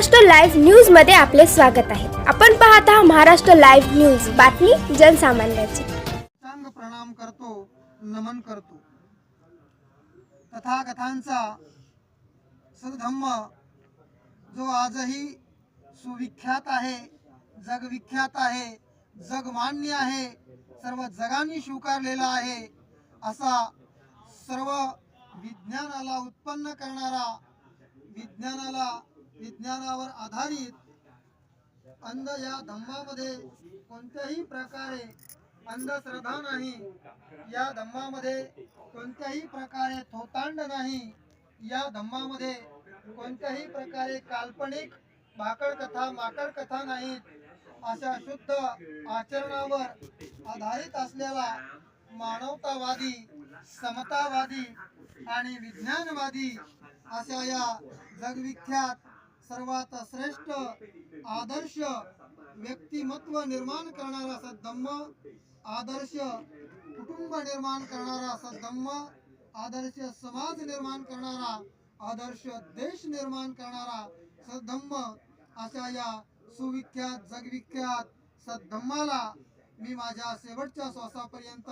Maharashtra live न्यूजमध्ये आपले स्वागत आहे. आपण पाहत आहात महाराष्ट्र लाईव्ह न्यूज. बातमी जनसामान्याची. चांग प्रणाम करतो नमन करतो. तथागतांचा सद्धम्म जो आजही सुविख्यात आहे जगविख्यात आहे जगमान्य आहे सर्व जगाने स्वीकारलेला आहे असा सर्व विज्ञानाला उत्पन्न करणारा विज्ञानाला विज्ञानावर आधारित अंध या धम्मामध्ये कोणत्याही प्रकारे अंधश्रद्धा नाही या धम्मामध्ये कोणत्याही प्रकारे थोतांड नाही या धम्मामध्ये कोणत्याही प्रकारे काल्पनिक भाकड कथा माकड कथा नाहीत अशा शुद्ध आचरणावर आधारित असलेला मानवतावादी समतावादी आणि विज्ञानवादी अशा या जगविख्यात सर्वात श्रेष्ठ आदर्श व्यक्तिमत्व निर्माण करणारा सद्धम्म आदर्श कुटुंब निर्माण करणारा सद्धम्म आदर्श समाज निर्माण करणारा आदर्श देश निर्माण करणारा सद्धम्म अशा या सुविख्यात जगविख्यात सद्धम्माला मी माझ्या शेवटच्या श्वासापर्यंत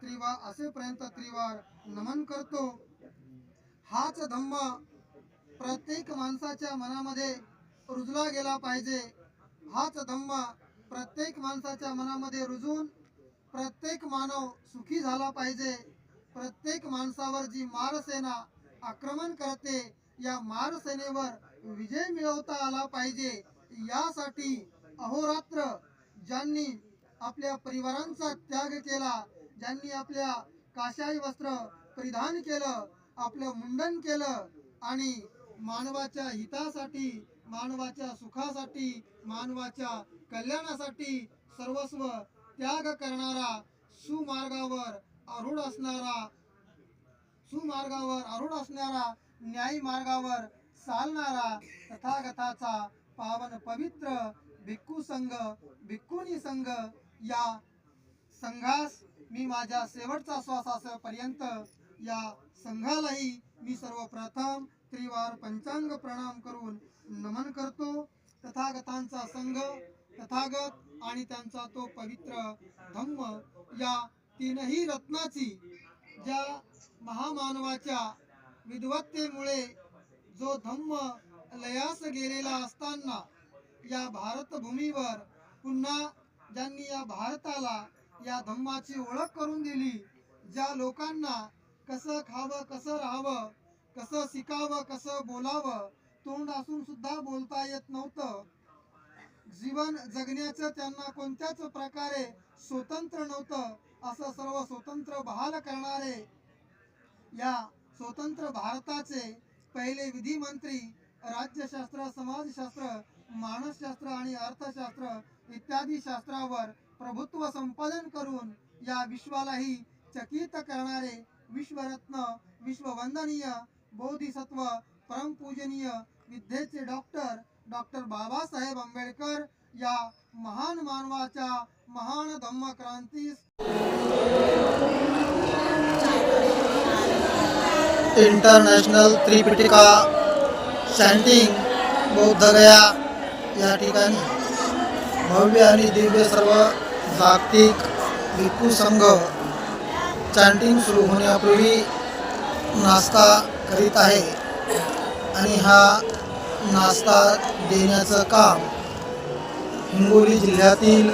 त्रिवार असेपर्यंत त्रिवार नमन करतो. हाच धम्म प्रत्येक माणसाच्या मनामध्ये रुजला गेला पाहिजे. हाच धम्मा प्रत्येक माणसाच्या मनामध्ये रुजून प्रत्येक मानव सुखी झाला पाहिजे. प्रत्येक माणसावर जी मारसेना आक्रमण करते या मारसेनेवर विजय मिळवता आला पाहिजे. यासाठी अहोरात्र ज्यांनी आपल्या परिवारांचा त्याग केला ज्यांनी आपल्या काशाई वस्त्र परिधान केलं आपलं मुंडन केलं आणि मानवाच्या हितासाठी मानवाच्या सुखासाठी मानवाच्या कल्याणासाठी सर्वस्व त्याग करणारा सुमार्गावर आरूढ असणारा सुमार्गावर आरूढ असणारा न्यायी मार्गावर चालणारा तथागताचा पावन पवित्र भिक्खू संघ भिक्खुनी संघ या संघास मी माझ्या शेवटचा श्वासापर्यंत या संघालाही मी सर्वप्रथम त्रिवार पंचांग प्रणाम करून नमन करतो. तथागतांचा संघ तथागत आणि त्यांचा तो पवित्र धम्म या तीनही रत्नाची ज्या महामानवाच्या विद्वत्तेमुळे जो धम्म लयास गेलेला असताना या भारतभूमीवर पुन्हा ज्यांनी या भारताला या धम्माची ओळख करून दिली ज्या लोकांना कसं खावं कसं राहावं कसं शिकावं कसं बोलावं तोंड असून सुद्धा बोलता येत नव्हतं. जीवन जगण्याचं त्यांना कोणत्याच प्रकारे स्वतंत्र नव्हतं असं सर्व स्वतंत्र बहाल करणारे या स्वतंत्र भारताचे पहिले विधिमंत्री राज्यशास्त्र समाजशास्त्र मानसशास्त्र आणि अर्थशास्त्र इत्यादी शास्त्रावर प्रभुत्व संपादन करून या विश्वालाही चकित करणारे विश्वरत्न विश्ववंदनीय बोधिसत्व परमपूजनीय विद्येचे डॉक्टर डॉक्टर बाबासाहेब आंबेडकर या महान मानवाच्या महान धम्म क्रांतीस इंटरनॅशनल त्रिपिटिका सँटिंग बौद्धगया या ठिकाणी भव्य आणि दिव्य सर्व जागतिक भिक्खू संघ चॅन्टिंग सुरू होण्यापूर्वी नाश्ता करीत आहे. आणि हा नाश्ता देण्याचं काम हिंगोली जिल्ह्यातील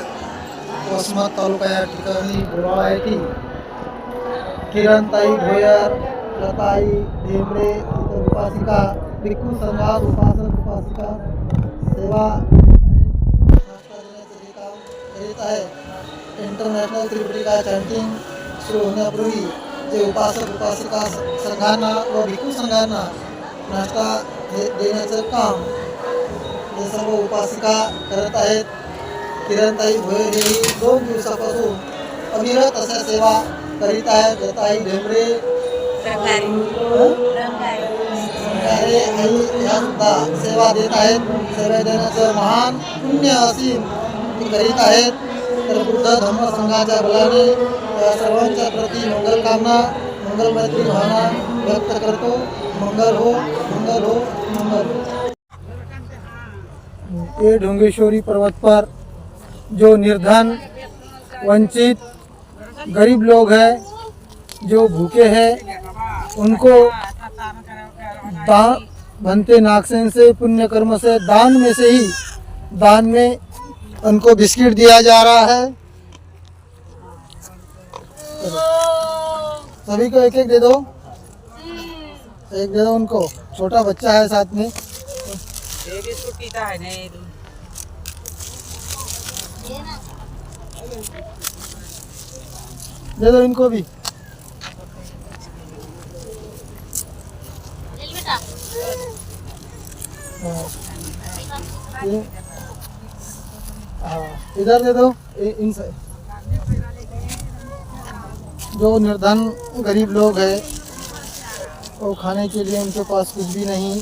वसमत तालुका या ठिकाणी बोराळा येथील किरणताई भोयर लताई ढेमरे इतर उपासिका भिक्खू संघात उपासक उपासिका सेवा नाश्ता देण्याचं काम करीत आहे. इंटरनॅशनल त्रिपुटिका चॅन्टिंग सुरू होण्यापूर्वी जे उपासक उपासिका संघांना व भिक्खू संघांना नाश्ता हे देण्याचं काम हे सर्व उपासिका करत आहेत. किरणताई भोयर हेही दोन दिवसापासून अविरत अशा सेवा करीत आहेत. लताई ढेमरे सरकारे आई ह्या सुद्धा सेवा देत आहेत. सेवा देण्याचं महान पुण्य असीम करीत आहेत. तर बुद्ध धम्म संघाच्या बलाने सर्वांच्या प्रती मंगल कामना, मंगल मैत्री भावना व्यक्त करतो. मंगल हो मंगल हो मंगल हो. ये ढोंगेश्वरी पर्वत पर जो निर्धन, वंचित, गरीब लोग हैं, जो भूखे हैं, उनको दान बनते नागसेन से पुण्य कर्म से, दान में से ही, दान में उनको बिस्किट दिया जा रहा है। सभी को एक एक दे। दो एक दे दो उनको। छोटा बच्चा है साथ में। दे दो इनको भी। इधर दे दो। इन से जो निर्धन गरीब लोग हैं, वो खाने के लिए उनके पास कुछ भी नहीं।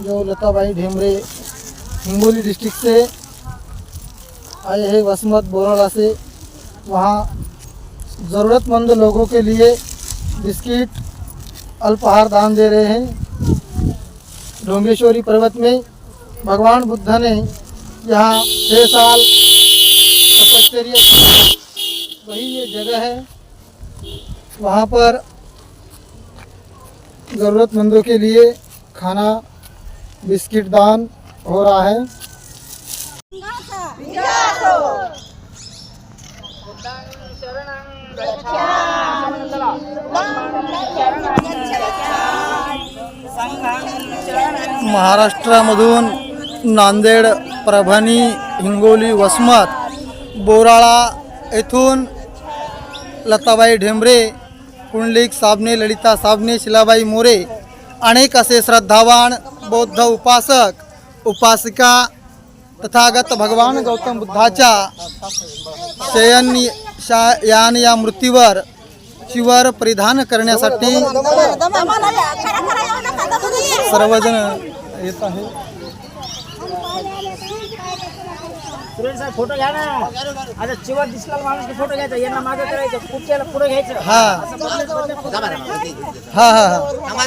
जो लताबाई ढेमरे, हिंगोली डिस्ट्रिक्ट से आए हैं वसमत बोराला से, वहाँ ज़रूरतमंद लोगों के लिए बिस्किट, अल्पहार दान दे रहे हैं। ढोंगेश्वरी पर्वत में भगवान बुद्ध ने यहाँ छः साल तपश्चर्या ये जगह है। वहाँ पर ज़रूरतमंदों के लिए खाना, बिस्किट दान हो रहा है। महाराष्ट्रामधून नांदेड, परभणी, हिंगोली, वसमत, बोराळा येथून लताबाई ढेंबरे पुंडलिक साबणे ललिता साबणे शिलाबाई मोरे अनेक असे श्रद्धावान बौद्ध उपासक उपासिका तथागत भगवान गौतम बुद्धाच्या शयन यान या मृत्यूवर शिवर परिधान करण्यासाठी सर्वजण येत आहे सुरेश साहेब फोटो घ्या ना. आता दिसला माणूस फोटो घ्यायचा. यांना मागे करायचं. पुढच्याला पुढे घ्यायचं? हा. हा हा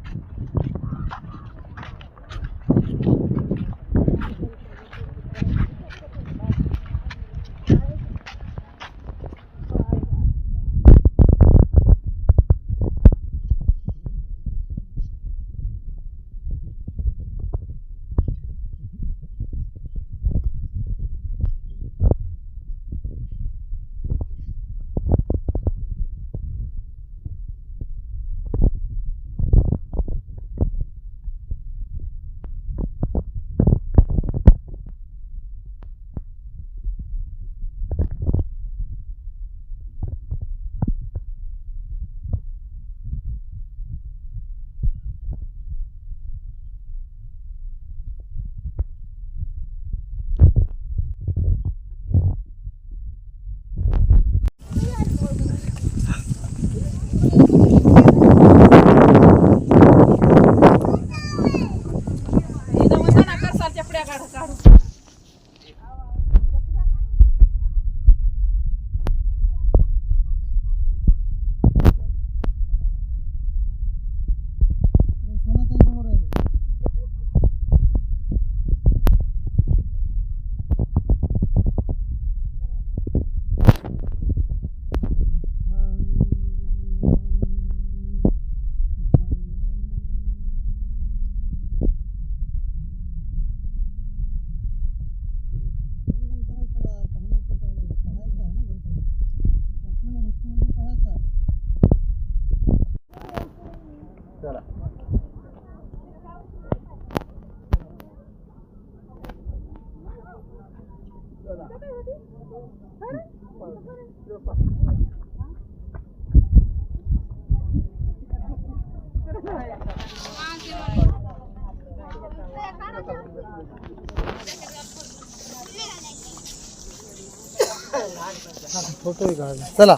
चला.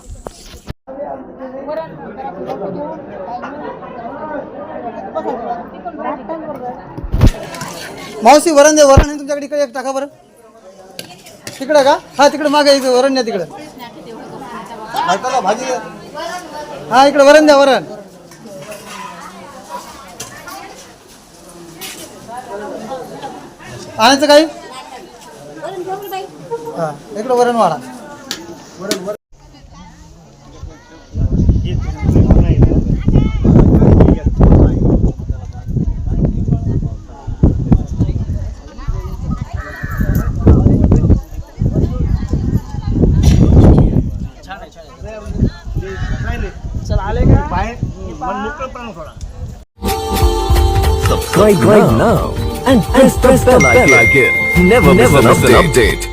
मावशी वरण दे वरण आहे तुमच्याकडे. इकडे एक टाका बरं. तिकडे का? हा तिकडे मागे वरण द्या तिकडे. भाजी हा इकडे वरण द्या वरण. आणायचं काही? हा इकडे वरण वाढा. चल आले का? Subscribe right now. Press the bell icon. Never miss an update.